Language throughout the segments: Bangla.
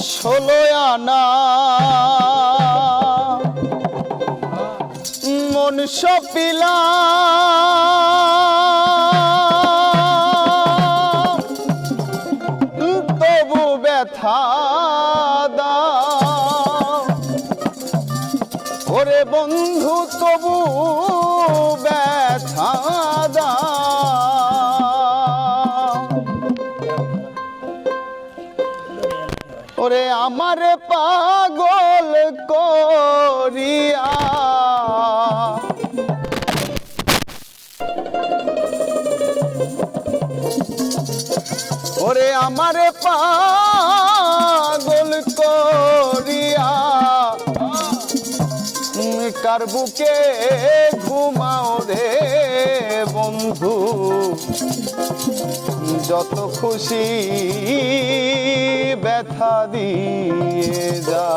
ষোলো আনা। মন সপিলা। তবু ব্যথা ওরে বন্ধু তবু ব্যথা ওরে আমার পাগল করিয়া। ওরে আমার পাগল করিয়া। উম, কার বুকে ঘুমাও রে বন্ধু। যত খুশি ব্যথা দিয়ে যা।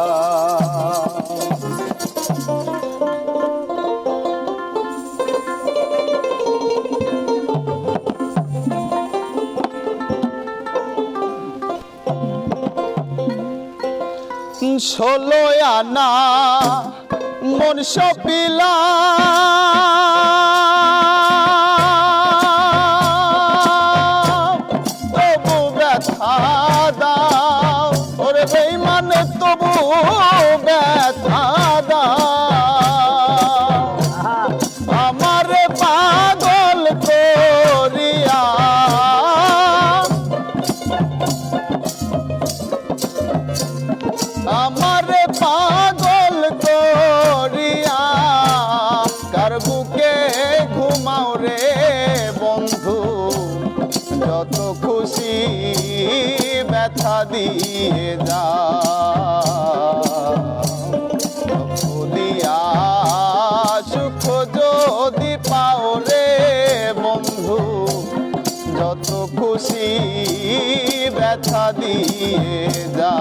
ষোলো আনা মন সপিলা। তবু ব্যথা। দিয়ে যা দিয়া সুখ যদি পাও রে যত খুশি ব্যথা দিয়ে যা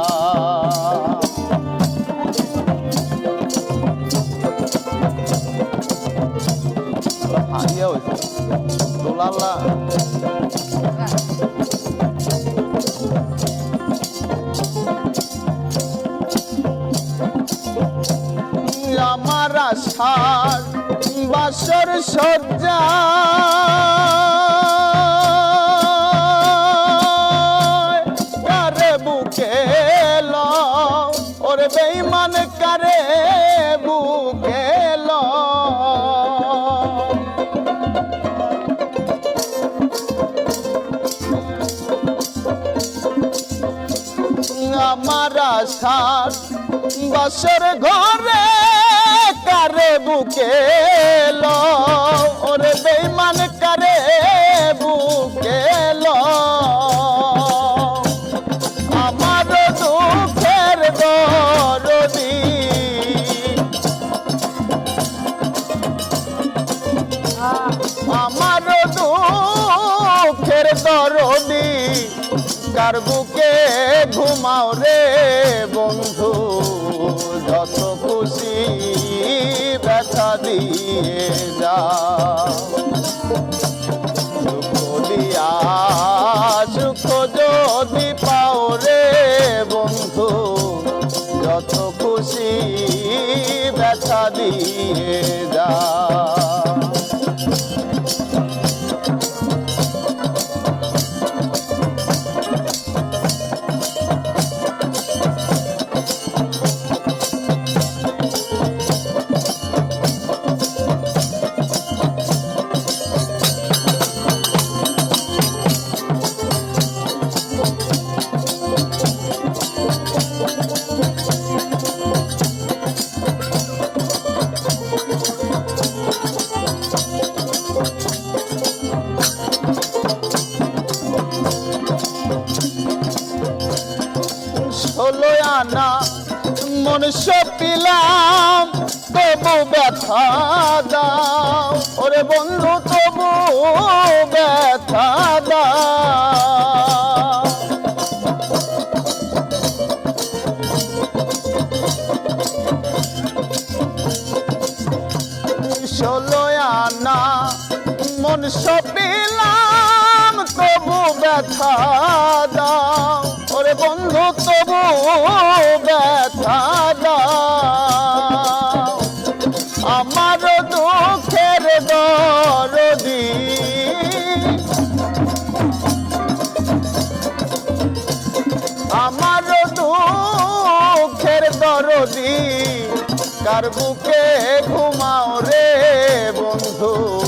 দোলাল্লা আশার বাসর সজ্জা। আমার আশার বাসর ঘরে কারে বুকে লো? ওরে বেইমান কারে বুকে লো? আমার দুঃখের দরদি। আমার দুঃখের দরদি, কার বুকে ঘুমাও রে বন্ধু, যত খুশি। ব্যথা দিয়ে যা সুখ যদি পাও রে বন্ধু যত খুশি ব্যথা দিয়ে ষোলো আনা, মন সপিলাম, তবু ব্যথা দাও। ওরে বন্ধু, তবু ব্যথা দাও। ষোলো আনা, মন সপিলাম, তবু ব্যথা দাও। ওরে বন্ধু তবু ব্যথা আমার দুঃখের দরদি। আমার দুঃখের দরদি, কার বুকে ঘুমাও রে বন্ধু?